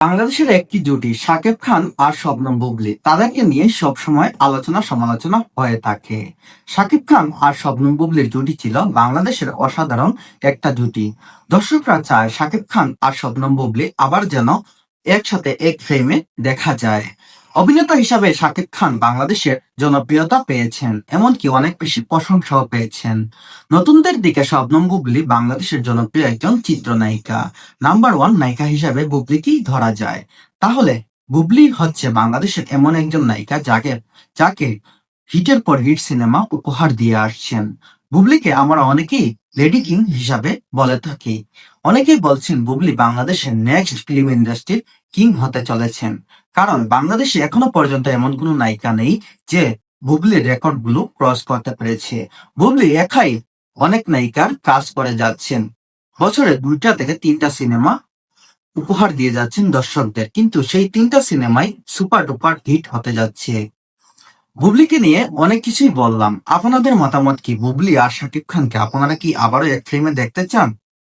বাংলাদেশের একটি জুটি সাকিব খান আর শবনম বুবলি, তাদেরকে নিয়ে সবসময় আলোচনা সমালোচনা হয়ে থাকে। সাকিব খান আর শবনম বুবলির জুটি ছিল বাংলাদেশের অসাধারণ একটা জুটি দর্শকরা চায় সাকিব খান আর শবনম বুবলি আবার যেন একসাথে এক ফ্রেমে দেখা যায়। অভিনেতা হিসাবে শাকিব খান বাংলাদেশের জনপ্রিয়তা পেয়েছেন, এমনকি অনেক বেশি প্রশংসাও পেয়েছেন। নতুনদের দিকে শবনম বুবলি বাংলাদেশের জনপ্রিয় একজন চিত্রনায়িকা। নাম্বার ওয়ান নায়িকা হিসাবে বুবলিকেই ধরা যায়। তাহলে বুবলি হচ্ছে বাংলাদেশের এমন একজন নায়িকা যাকে যাকে হিটের পর হিট সিনেমা উপহার দিয়ে আসছেন। বুবলিকে আমরা অনেকেই লেডি কিং হিসাবে বলে থাকি। অনেকেই বলছেন বুবলি বাংলাদেশের নেক্সট ফিল্ম ইন্ডাস্ট্রির কিং হতে চলেছেন। কারণ বাংলাদেশে এখনও পর্যন্ত এমন কোনো নায়িকা নেই যে বুবলির রেকর্ডগুলো ক্রস করতে পেরেছে। বুবলি একাই অনেক নায়িকার কাজ করে যাচ্ছেন। বছরে দুইটা থেকে তিনটা সিনেমা উপহার দিয়ে যাচ্ছেন দর্শকদের। কিন্তু সেই তিনটা সিনেমাই সুপার ডুপার হিট হতে যাচ্ছে। বুবলিকে নিয়ে অনেক কিছুই বললাম। আপনাদের মতামত কি? বুবলি আর শাকিব খানকে আপনারা কি আবারও এক ফিল্মে দেখতে চান?